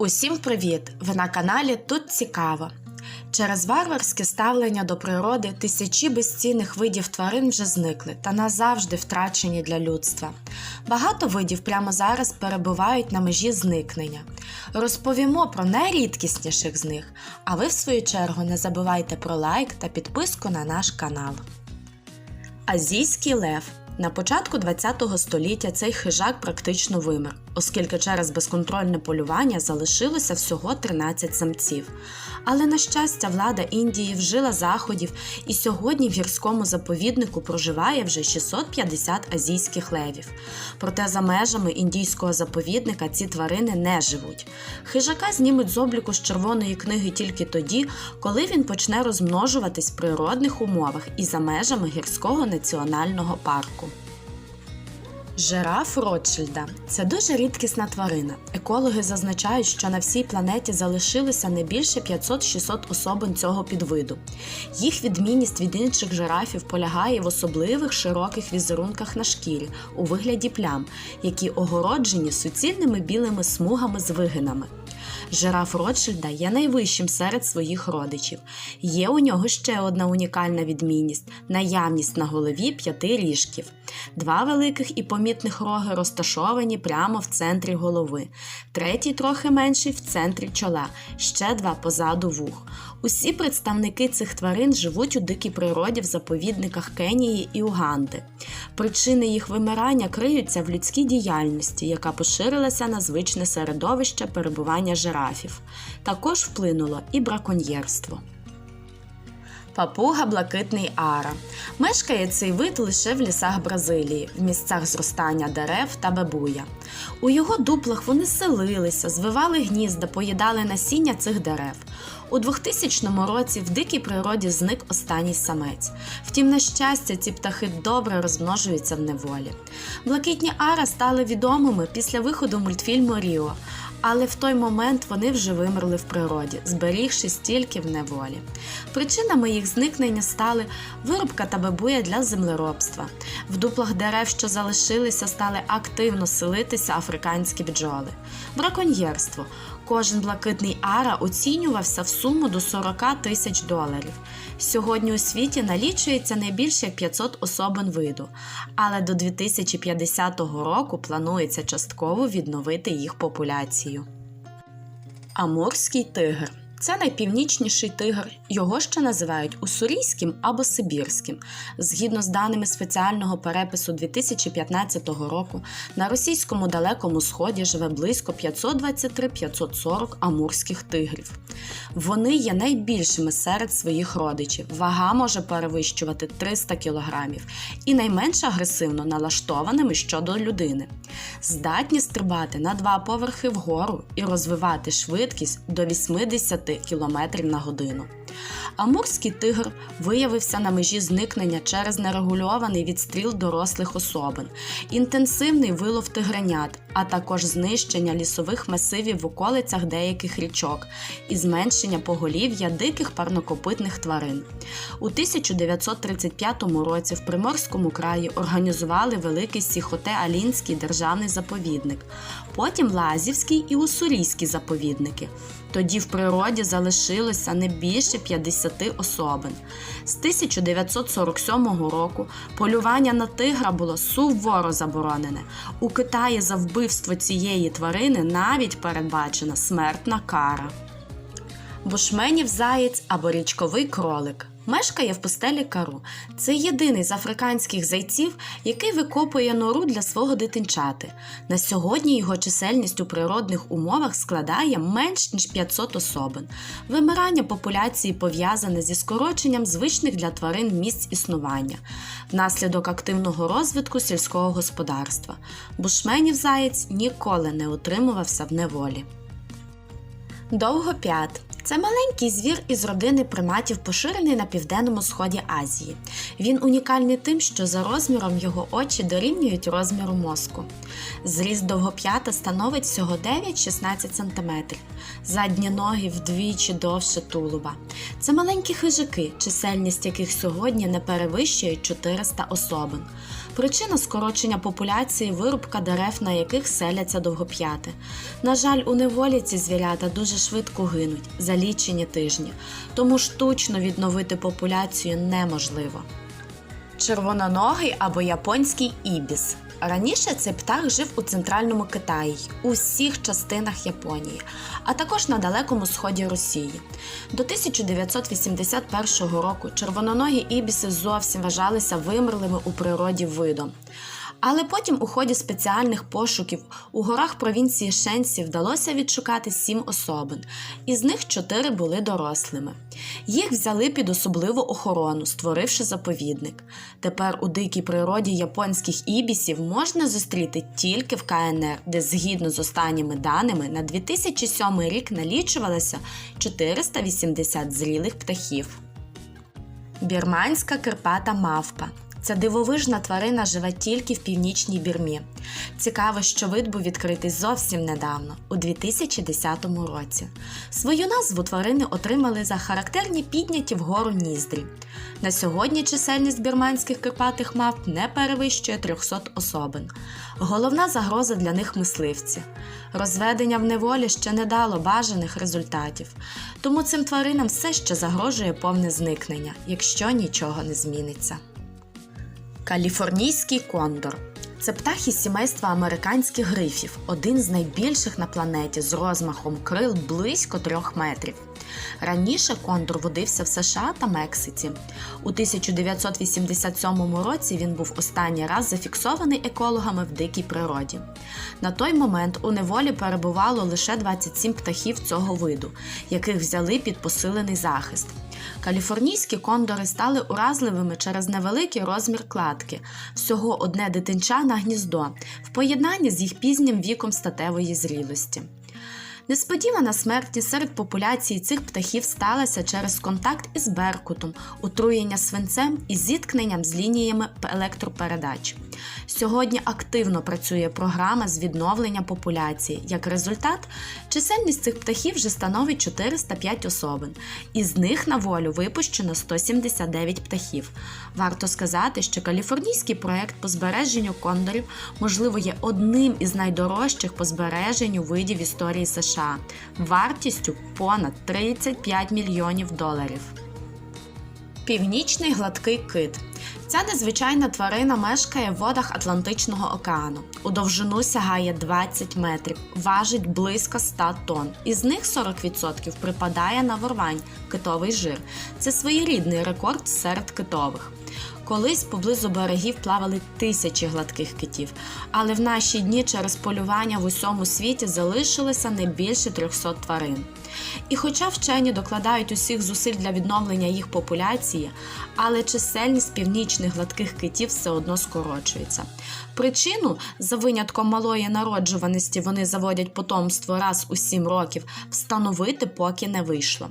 Усім привіт! Ви на каналі Тут Цікаво. Через варварське ставлення до природи тисячі безцінних видів тварин вже зникли та назавжди втрачені для людства. Багато видів прямо зараз перебувають на межі зникнення. Розповімо про найрідкісніших з них, а ви, в свою чергу, не забувайте про лайк та підписку на наш канал. Азійський лев. На початку ХХ століття цей хижак практично вимер, оскільки через безконтрольне полювання залишилося всього 13 самців. Але, на щастя, влада Індії вжила заходів, і сьогодні в гірському заповіднику проживає вже 650 азійських левів. Проте за межами індійського заповідника ці тварини не живуть. Хижака знімуть з обліку з червоної книги тільки тоді, коли він почне розмножуватись в природних умовах і за межами гірського національного парку. Жираф Ротшильда це дуже рідкісна тварина. Екологи зазначають, що на всій планеті залишилося не більше 500-600 особин цього підвиду. Їх відмінність від інших жирафів полягає в особливих широких візерунках на шкірі у вигляді плям, які огороджені суцільними білими смугами з вигинами. Жираф Ротшильда є найвищим серед своїх родичів. Є у нього ще одна унікальна відмінність наявність на голові п'яти ріжків. Два великих і помітних роги розташовані прямо в центрі голови, третій трохи менший в центрі чола, ще два позаду вух. Усі представники цих тварин живуть у дикій природі в заповідниках Кенії і Уганди. Причини їх вимирання криються в людській діяльності, яка поширилася на звичне середовище перебування жирафів. Також вплинуло і браконьєрство. Папуга блакитний ара. Мешкає цей вид лише в лісах Бразилії, в місцях зростання дерев та бабуя. У його дуплах вони селилися, звивали гнізда, поїдали насіння цих дерев. У 2000 році в дикій природі зник останній самець. Втім, на щастя, ці птахи добре розмножуються в неволі. Блакитні ара стали відомими після виходу мультфільму Ріо. Але в той момент вони вже вимерли в природі, зберігшись тільки в неволі. Причинами їх зникнення стали вирубка та бабуя для землеробства. В дуплах дерев, що залишилися, стали активно селитися африканські бджоли. Браконьєрство. Кожен блакитний ара оцінювався в суму до 40 тисяч доларів. Сьогодні у світі налічується не більше як 500 особин виду, але до 2050 року планується частково відновити їх популяцію. Амурський тигр це найпівнічніший тигр. Його ще називають уссурійським або сибірським. Згідно з даними спеціального перепису 2015 року, на російському далекому сході живе близько 523-540 амурських тигрів. Вони є найбільшими серед своїх родичів. Вага може перевищувати 300 кг і найменш агресивно налаштованими щодо людини. Здатні стрибати на два поверхи вгору і розвивати швидкість до 80 км на годину. Амурський тигр виявився на межі зникнення через нерегульований відстріл дорослих особин, інтенсивний вилов тигренят, а також знищення лісових масивів в околицях деяких річок і зменшення поголів'я диких парнокопитних тварин. У 1935 році в Приморському краї організували великий Сіхоте-Алінський державний заповідник, потім Лазівський і Уссурійський заповідники. Тоді в природі залишилося не більше 50 особин. З 1947 року полювання на тигра було суворо заборонене. У Китаї за вбивство цієї тварини навіть передбачена смертна кара. Бушменів заєць або річковий кролик. Мешкає в пустелі Кару. Це єдиний з африканських зайців, який викопує нору для свого дитинчати. На сьогодні його чисельність у природних умовах складає менш ніж 500 особин. Вимирання популяції пов'язане зі скороченням звичних для тварин місць існування, внаслідок активного розвитку сільського господарства. Бушменів заєць ніколи не утримувався в неволі. Довгоп'ят це маленький звір із родини приматів, поширений на південному сході Азії. Він унікальний тим, що за розміром його очі дорівнюють розміру мозку. Зріст довгоп'ята становить всього 9-16 см, задні ноги вдвічі довше тулуба. Це маленькі хижаки, чисельність яких сьогодні не перевищує 400 особин. Причина скорочення популяції вирубка дерев, на яких селяться довгоп'яти. На жаль, у неволі ці звірята дуже швидко гинуть за лічені тижні, тому штучно відновити популяцію неможливо. Червононогий або японський ібіс. Раніше цей птах жив у центральному Китаї, у всіх частинах Японії, а також на далекому сході Росії. До 1981 року червононогі ібіси зовсім вважалися вимерлими у природі видом. Але потім у ході спеціальних пошуків у горах провінції Шенсі вдалося відшукати сім особин, із них чотири були дорослими. Їх взяли під особливу охорону, створивши заповідник. Тепер у дикій природі японських ібісів можна зустріти тільки в КНР, де згідно з останніми даними на 2007 рік налічувалося 480 зрілих птахів. Бірманська кирпата мавпа. Ця дивовижна тварина живе тільки в північній Бірмі. Цікаво, що вид був відкритий зовсім недавно, у 2010 році. Свою назву тварини отримали за характерні підняті вгору ніздрі. На сьогодні чисельність бірманських кирпатих мавп не перевищує 300 особин. Головна загроза для них мисливці. Розведення в неволі ще не дало бажаних результатів, тому цим тваринам все ще загрожує повне зникнення, якщо нічого не зміниться. Каліфорнійський кондор це птах із сімейства американських грифів, один з найбільших на планеті з розмахом крил близько трьох метрів. Раніше кондор водився в США та Мексиці. У 1987 році він був останній раз зафіксований екологами в дикій природі. На той момент у неволі перебувало лише 27 птахів цього виду, яких взяли під посилений захист. Каліфорнійські кондори стали уразливими через невеликий розмір кладки, всього одне дитинча на гніздо, в поєднанні з їх пізнім віком статевої зрілості. Несподівана смерть серед популяції цих птахів сталася через контакт із беркутом, отруєння свинцем і зіткненням з лініями електропередач. Сьогодні активно працює програма з відновлення популяції. Як результат, чисельність цих птахів вже становить 405 особин, із них на волю випущено 179 птахів. Варто сказати, що каліфорнійський проект по збереженню кондорів, можливо, є одним із найдорожчих по збереженню видів історії США, вартістю понад 35 мільйонів доларів. Північний гладкий кит. Ця незвичайна тварина мешкає в водах Атлантичного океану. У довжину сягає 20 метрів, важить близько 100 тонн. Із них 40% припадає на ворвань, китовий жир. Це своєрідний рекорд серед китових. Колись поблизу берегів плавали тисячі гладких китів, але в наші дні через полювання в усьому світі залишилося не більше 300 тварин. І хоча вчені докладають усіх зусиль для відновлення їх популяції, але чисельність північних гладких китів все одно скорочується. Причину, за винятком малої народжуваності, вони заводять потомство раз у 7 років, встановити поки не вийшло.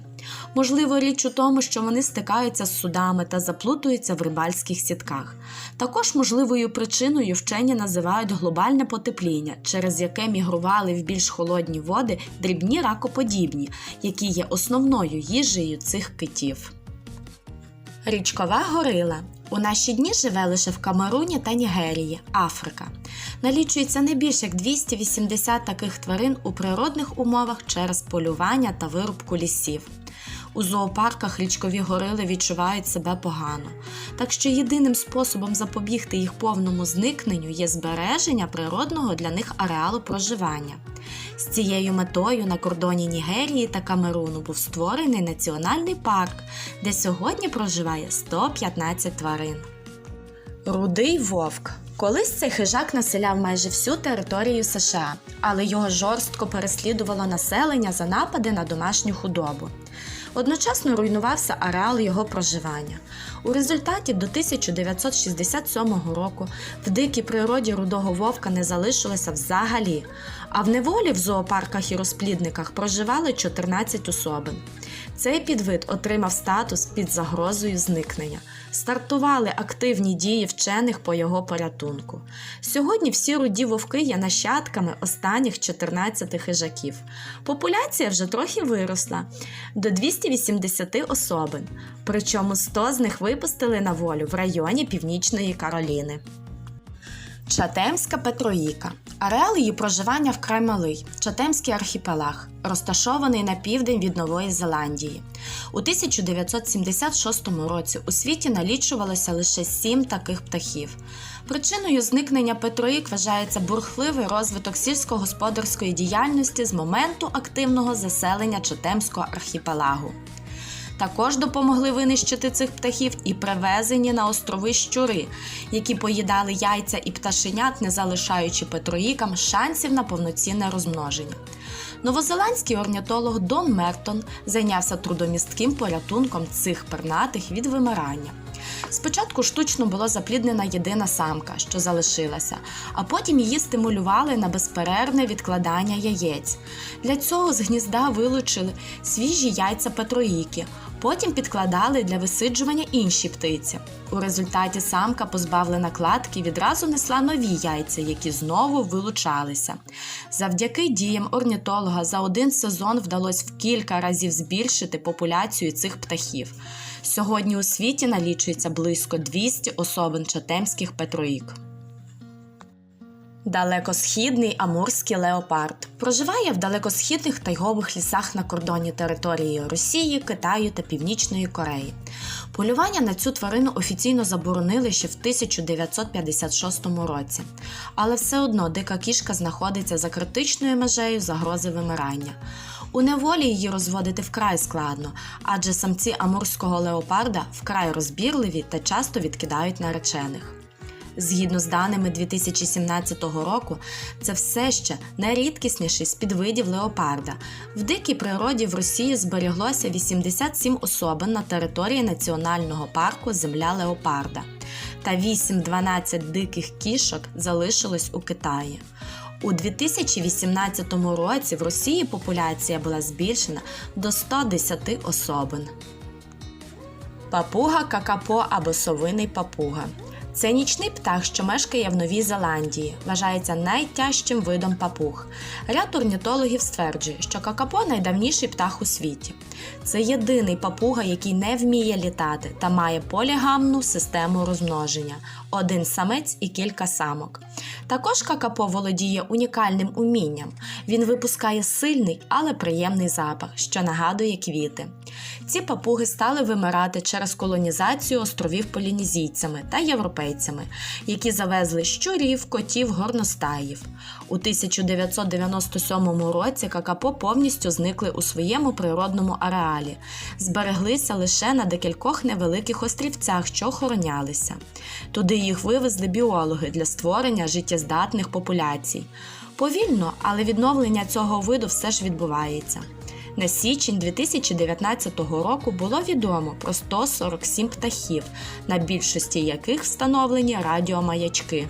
Можливо, річ у тому, що вони стикаються з судами та заплутуються в рибальських сітках. Також можливою причиною вчені називають глобальне потепління, через яке мігрували в більш холодні води дрібні ракоподібні, які є основною їжею цих китів. Річкова горила у наші дні живе лише в Камеруні та Нігерії, Африка. Налічується не більше як 280 таких тварин у природних умовах через полювання та вирубку лісів. У зоопарках річкові горили відчувають себе погано, так що єдиним способом запобігти їх повному зникненню є збереження природного для них ареалу проживання. З цією метою на кордоні Нігерії та Камеруну був створений національний парк, де сьогодні проживає 115 тварин. Рудий вовк. Колись цей хижак населяв майже всю територію США, але його жорстко переслідувало населення за напади на домашню худобу. Одночасно руйнувався ареал його проживання. У результаті до 1967 року в дикій природі рудого вовка не залишилося взагалі, а в неволі в зоопарках і розплідниках проживали 14 особин. Цей підвид отримав статус під загрозою зникнення. Стартували активні дії вчених по його порятунку. Сьогодні всі руді вовки є нащадками останніх 14 хижаків. Популяція вже трохи виросла до 280 особин, причому 100 з них випустили на волю в районі Північної Кароліни. Чатемська Петроїка. Ареал її проживання вкрай малий. Чатемський архіпелаг, розташований на південь від Нової Зеландії. У 1976 році у світі налічувалося лише сім таких птахів. Причиною зникнення Петроїк вважається бурхливий розвиток сільськогосподарської діяльності з моменту активного заселення Чатемського архіпелагу. Також допомогли винищити цих птахів і привезені на острови щури, які поїдали яйця і пташенят, не залишаючи петроїкам шансів на повноцінне розмноження. Новозеландський орнітолог Дон Мертон зайнявся трудомістким порятунком цих пернатих від вимирання. Спочатку штучно була запліднена єдина самка, що залишилася, а потім її стимулювали на безперервне відкладання яєць. Для цього з гнізда вилучили свіжі яйця петроїки, потім підкладали для висиджування інші птиці. У результаті самка, позбавлена кладки, відразу несла нові яйця, які знову вилучалися. Завдяки діям орнітолога за один сезон вдалося в кілька разів збільшити популяцію цих птахів. Сьогодні у світі налічується близько 200 особин чатемських петроїк. Далекосхідний амурський леопард проживає в далекосхідних тайгових лісах на кордоні території Росії, Китаю та Північної Кореї. Полювання на цю тварину офіційно заборонили ще в 1956 році, але все одно дика кішка знаходиться за критичною межею загрози вимирання. У неволі її розводити вкрай складно, адже самці амурського леопарда вкрай розбірливі та часто відкидають наречених. Згідно з даними 2017 року, це все ще найрідкісніший з підвидів леопарда. В дикій природі в Росії зберіглося 87 особин на території національного парку Земля Леопарда та 8-12 диких кішок залишилось у Китаї. У 2018 році в Росії популяція була збільшена до 110 особин. Папуга какапо або совиний папуга. Це нічний птах, що мешкає в Новій Зеландії, вважається найтяжчим видом папуг. Ряд орнітологів стверджує, що какапо найдавніший птах у світі. Це єдиний папуга, який не вміє літати та має полігамну систему розмноження один самець і кілька самок. Також какапо володіє унікальним умінням. Він випускає сильний, але приємний запах, що нагадує квіти. Ці папуги стали вимирати через колонізацію островів полінезійцями та європейцями, які завезли щурів, котів, горностаїв. У 1997 році какапо повністю зникли у своєму природному ареалі, збереглися лише на декількох невеликих острівцях, що охоронялися. Туди їх вивезли біологи для створення життєздатних популяцій. Повільно, але відновлення цього виду все ж відбувається. На січень 2019 року було відомо про 147 птахів, на більшості яких встановлені радіомаячки.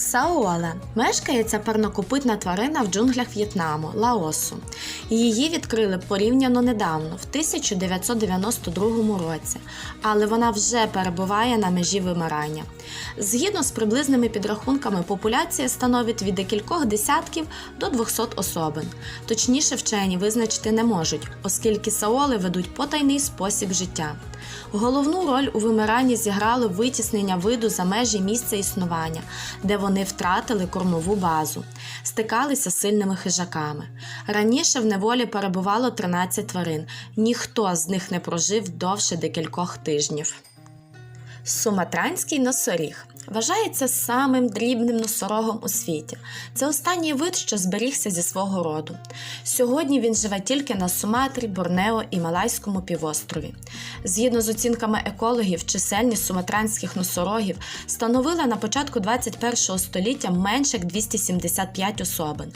Саола мешкає ця парнокопитна тварина в джунглях В'єтнаму, Лаосу. Її відкрили порівняно недавно, в 1992 році, але вона вже перебуває на межі вимирання. Згідно з приблизними підрахунками, популяція становить від декількох десятків до 200 особин. Точніше вчені визначити не можуть, оскільки саоли ведуть потайний спосіб життя. Головну роль у вимиранні зіграло витіснення виду за межі місця існування, де вони втратили кормову базу, стикалися з сильними хижаками. Раніше в неволі перебувало 13 тварин, ніхто з них не прожив довше декількох тижнів. Суматранський носоріг вважається самим дрібним носорогом у світі. Це останній вид, що зберігся зі свого роду. Сьогодні він живе тільки на Суматрі, Борнео і Малайському півострові. Згідно з оцінками екологів, чисельність суматранських носорогів становила на початку 21 століття менше як 275 особин,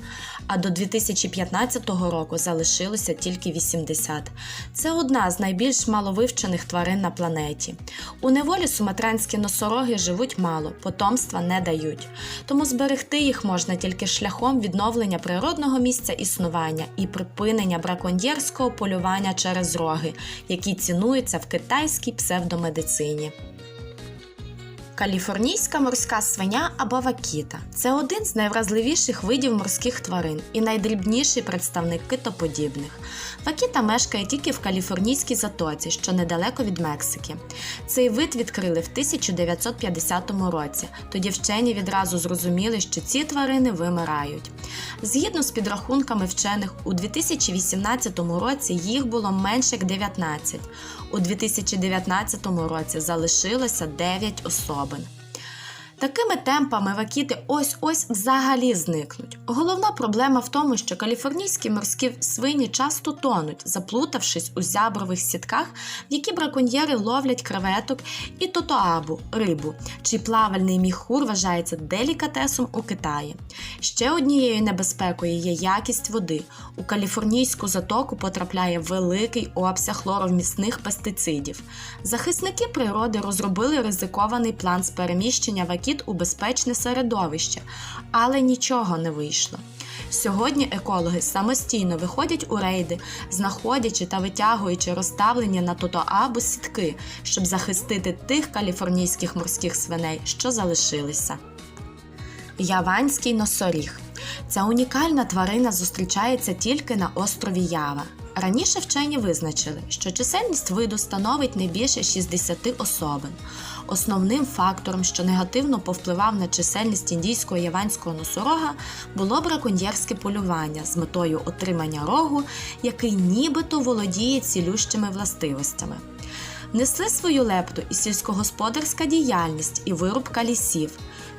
а до 2015 року залишилося тільки 80. Це одна з найбільш маловивчених тварин на планеті. У неволі суматранські носороги живуть мало, потомства не дають. Тому зберегти їх можна тільки шляхом відновлення природного місця існування і припинення браконьєрського полювання через роги, які цінуються в китайській псевдомедицині. Каліфорнійська морська свиня або вакіта це один з найвразливіших видів морських тварин і найдрібніший представник китоподібних. Вакіта мешкає тільки в Каліфорнійській затоці, що недалеко від Мексики. Цей вид відкрили в 1950 році. Тоді вчені відразу зрозуміли, що ці тварини вимирають. Згідно з підрахунками вчених, у 2018 році їх було менше як 19. У 2019 році залишилося 9 особин. Такими темпами вакіти ось-ось взагалі зникнуть. Головна проблема в тому, що каліфорнійські морські свині часто тонуть, заплутавшись у зябрових сітках, в які браконьєри ловлять креветок і тотоабу рибу, чий плавальний міхур вважається делікатесом у Китаї. Ще однією небезпекою є якість води. У каліфорнійську затоку потрапляє великий обсяг хлоровмісних пестицидів. Захисники природи розробили ризикований план з переміщення вакіт у безпечне середовище, але нічого не вийшло. Сьогодні екологи самостійно виходять у рейди, знаходячи та витягуючи розставлені на тотоабу сітки, щоб захистити тих каліфорнійських морських свиней, що залишилися. Яванський носоріг. Ця унікальна тварина зустрічається тільки на острові Ява. Раніше вчені визначили, що чисельність виду становить не більше 60 особин. Основним фактором, що негативно повпливав на чисельність індійського яванського носорога, було браконьєрське полювання з метою отримання рогу, який нібито володіє цілющими властивостями. Несли свою лепту і сільськогосподарська діяльність, і вирубка лісів.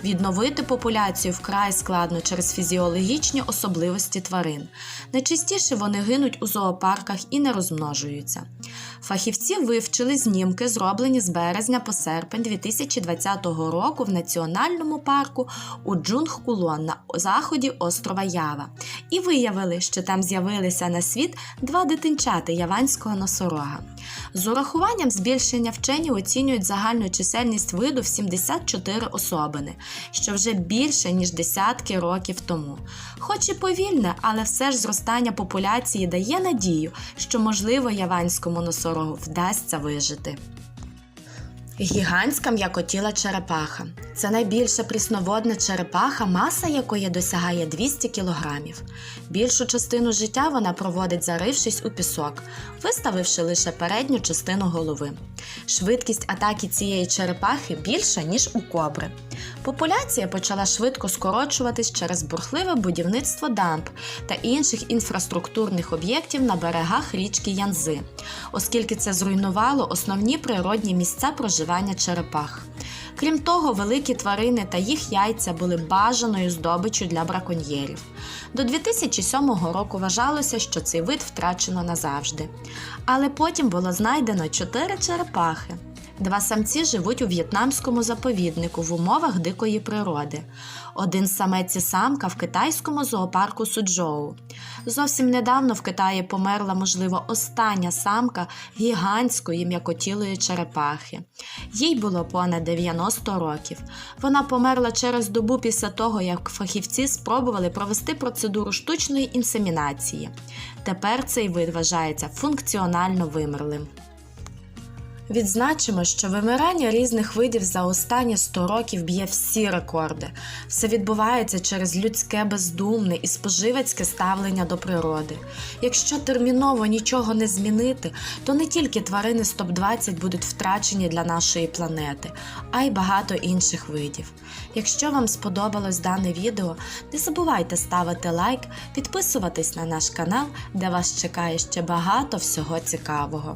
Відновити популяцію вкрай складно через фізіологічні особливості тварин. Найчастіше вони гинуть у зоопарках і не розмножуються. Фахівці вивчили знімки, зроблені з березня по серпень 2020 року в національному парку у Джунгкулон на заході острова Ява, і виявили, що там з'явилися на світ два дитинчати яванського носорога. З урахуванням збільшення вчені оцінюють загальну чисельність виду в 74 особини, що вже більше ніж десятки років тому. Хоч і повільне, але все ж зростання популяції дає надію, що можливо яванському носорогу вдасться вижити. Гігантська м'якотіла черепаха. Це найбільша прісноводна черепаха, маса якої досягає 200 кг. Більшу частину життя вона проводить, зарившись у пісок, виставивши лише передню частину голови. Швидкість атаки цієї черепахи більша, ніж у кобри. Популяція почала швидко скорочуватись через бурхливе будівництво дамб та інших інфраструктурних об'єктів на берегах річки Янзи, оскільки це зруйнувало основні природні місця проживання черепах. Крім того, великі тварини та їх яйця були бажаною здобиччю для браконьєрів. До 2007 року вважалося, що цей вид втрачено назавжди. Але потім було знайдено чотири черепахи. Два самці живуть у в'єтнамському заповіднику в умовах дикої природи. Один самець і самка в китайському зоопарку Суджоу. Зовсім недавно в Китаї померла, можливо, остання самка гігантської м'якотілої черепахи. Їй було понад 90 років. Вона померла через добу після того, як фахівці спробували провести процедуру штучної інсемінації. Тепер цей вид вважається функціонально вимерлим. Відзначимо, що вимирання різних видів за останні 100 років б'є всі рекорди. Все відбувається через людське бездумне і споживецьке ставлення до природи. Якщо терміново нічого не змінити, то не тільки тварини з топ-20 будуть втрачені для нашої планети, а й багато інших видів. Якщо вам сподобалось дане відео, не забувайте ставити лайк, підписуватись на наш канал, де вас чекає ще багато всього цікавого.